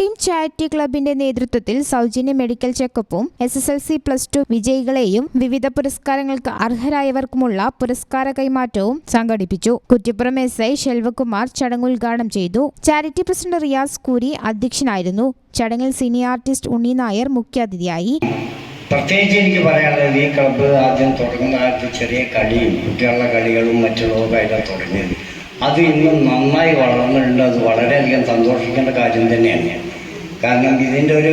Team charity ക്ലബിന്റെ നേതൃത്വത്തിൽ സൗജന്യ medical ചെക്കപ്പും S S L C plus two വിജയികളെയും വിവിധ പുരസ്കാരങ്ങൾക്ക് അർഹരായവർക്കുമുള്ള പുരസ്കാര കൈമാറ്റവും സംഘടിപ്പിച്ചു. കുറ്റിപ്പുറം എസ് ഐ ശെൽവകുമാർ ചടങ്ങ് ഉദ്ഘാടനം ചെയ്തു. ചാരിറ്റി പ്രസിഡന്റ് റിയാസ് കൂരി അധ്യക്ഷനായിരുന്നു. ചടങ്ങിൽ സീനിയർ ആർട്ടിസ്റ്റ് ഉണ്ണി നായർ മുഖ്യാതിഥിയായി. പ്രത്യേകിച്ച് എനിക്ക് പറയാനുള്ളത് ഈ ക്ലബ്ബ് ആദ്യം തുടങ്ങുന്ന കാലത്ത് ചെറിയ കളിയും കുട്ടികളുടെ കളികളും മറ്റുള്ളതൊക്കെ തുടങ്ങിയത്. അത് ഇന്നും നന്നായി വളർന്നിട്ടുണ്ട്. അത് വളരെയധികം സന്തോഷിക്കേണ്ട കാര്യം തന്നെയാണ്. കാരണം ഇതിന്റെ ഒരു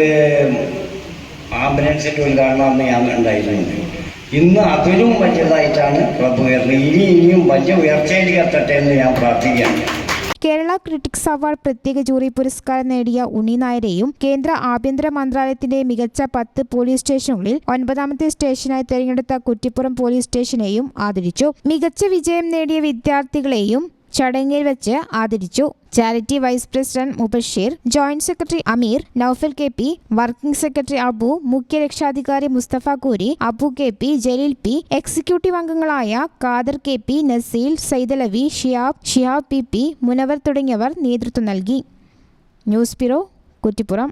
ആംബുലൻസിന്റെ ഉദ്ഘാടനം അന്ന് ഞാൻ ഉണ്ടായിരുന്നത് ഇന്ന് അതിലും വലിയതായിട്ടാണ് ക്ലബ്ബ് ഉയർന്നത്. ഇനി ഇനിയും വലിയ ഉയർച്ചയിലേക്ക് എത്തട്ടെ എന്ന് ഞാൻ പ്രാർത്ഥിക്കുകയാണ്. കേരള ക്രിട്ടിക്സ് അവാർഡ് പ്രത്യേക ജൂറി പുരസ്കാരം നേടിയ ഉണ്ണി നായരെയും കേന്ദ്ര ആഭ്യന്തര മന്ത്രാലയത്തിന്റെ മികച്ച പത്ത് പോലീസ് സ്റ്റേഷനുകളിൽ ഒൻപതാമത്തെ സ്റ്റേഷനായി തെരഞ്ഞെടുത്ത കുറ്റിപ്പുറം പോലീസ് സ്റ്റേഷനെയും ആദരിച്ചു. മികച്ച വിജയം നേടിയ വിദ്യാർത്ഥികളെയും ചടങ്ങിൽ വെച്ച് ആദരിച്ചു. Charity vice president Mubasheer joint secretary Ameer Noufal K P working secretary Abu മുഖ്യ രക്ഷാധികാരി Musthafa Koori Abu K P Jaleel P executive അംഗങ്ങളായ Kader K P Naseel Saidalavi Shiyab Shiyab P P Munavar തുടങ്ങിയവർ നേതൃത്വം നൽകി. News bureau Kuttippuram.